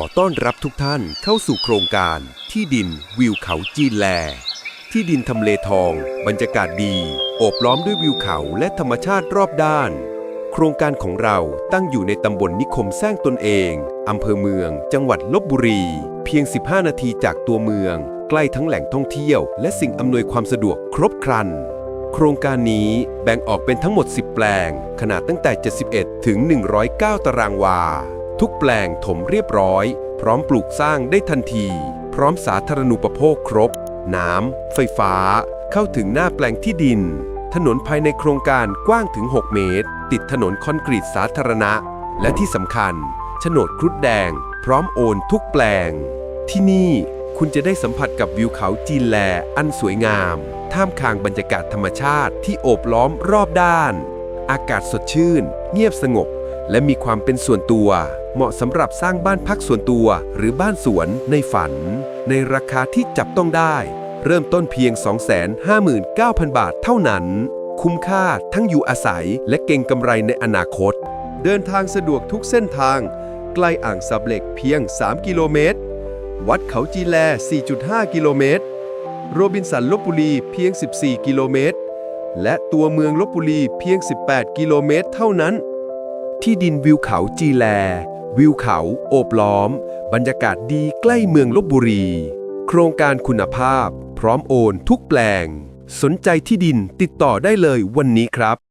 อต้อนรับทุกท่านเข้าสู่โครงการที่ดินวิวเขาจีนแล ที่ดินทำเลทอง บรรยากาศดีโอบล้อมด้วยวิวเขาและธรรมชาติรอบด้าน โครงการของเราตั้งอยู่ในตำบลนิคมสร้างตนเองอำเภอเมือง จังหวัดลบบุรี เพียง 15 นาทีจากตัวเมือง ใกล้ทั้งแหล่งท่องเที่ยว และสิ่งอำนวยความสะดวกครบครันโครงการนี้แบ่งออกเป็นทั้งหมด 10 แปลง ขนาดตั้งแต่ 71 ถึง 109 ตารางวา ทุกแปลงถมเรียบร้อย พร้อมปลูกสร้างได้ทันที พร้อมสาธารณูปโภคครบ น้ำ ไฟฟ้า เข้าถึงหน้าแปลงที่ดิน ถนนภายในโครงการกว้างถึง 6 เมตร ติดถนนคอนกรีตสาธารณะ และที่สำคัญโฉนดครุฑแดง พร้อมโอนทุกแปลง ที่นี่คุณจะได้สัมผัสกับวิวเขาจีนแลอันสวยงาม ท่ามกลางบรรยากาศธรรมชาติที่โอบล้อมรอบด้าน อากาศสดชื่น เงียบสงบ และมีความเป็นส่วนตัว เหมาะสำหรับสร้างบ้านพักส่วนตัวหรือบ้านสวนในฝัน ในราคาที่จับต้องได้ เริ่มต้นเพียง 259,000 บาทเท่านั้น คุ้มค่าทั้งอยู่อาศัยและเก่งกำไรในอนาคต เดินทางสะดวกทุกเส้นทาง ใกล้อ่างซับเหล็กเพียง 3 กิโลเมตร วัดเขาจีแล 4.5 กิโลเมตร โรบินสันลบบุรีเพียง 14 กิโลเมตร และตัวเมืองลบบุรีเพียง 18 กิโลเมตรเท่านั้น ที่ดินวิวเขาจีแล วิวเขาโอบล้อม บรรยากาศดีใกล้เมืองลบบุรี โครงการคุณภาพ พร้อมโอนทุกแปลง สนใจที่ดินติดต่อได้เลยวันนี้ครับ